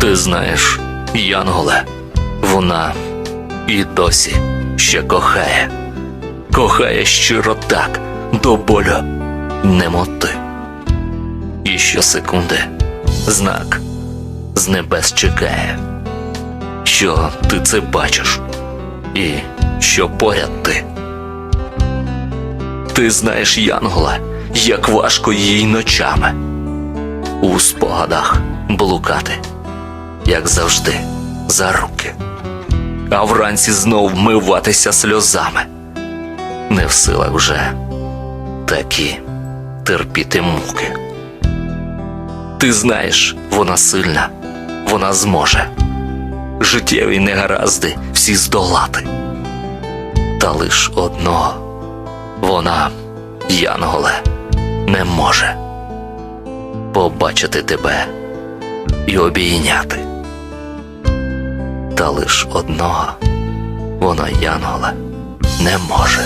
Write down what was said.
Ти знаєш, Янголе, вона і досі ще кохає. Кохає щиро так, до болю немоти. І щосекунди знак з небес чекає, що ти це бачиш, і що поряд ти. Ти знаєш, Янгола, як важко їй ночами у спогадах блукати, як завжди, за руки, а вранці знов вмиватися сльозами. Не в силах вже такі терпіти муки. Ти знаєш, вона сильна, вона зможе життєві негаразди всі здолати. Та лиш одного вона, Янголе, не може побачити тебе і обійняти. Та лиш одного вона, янгола не може.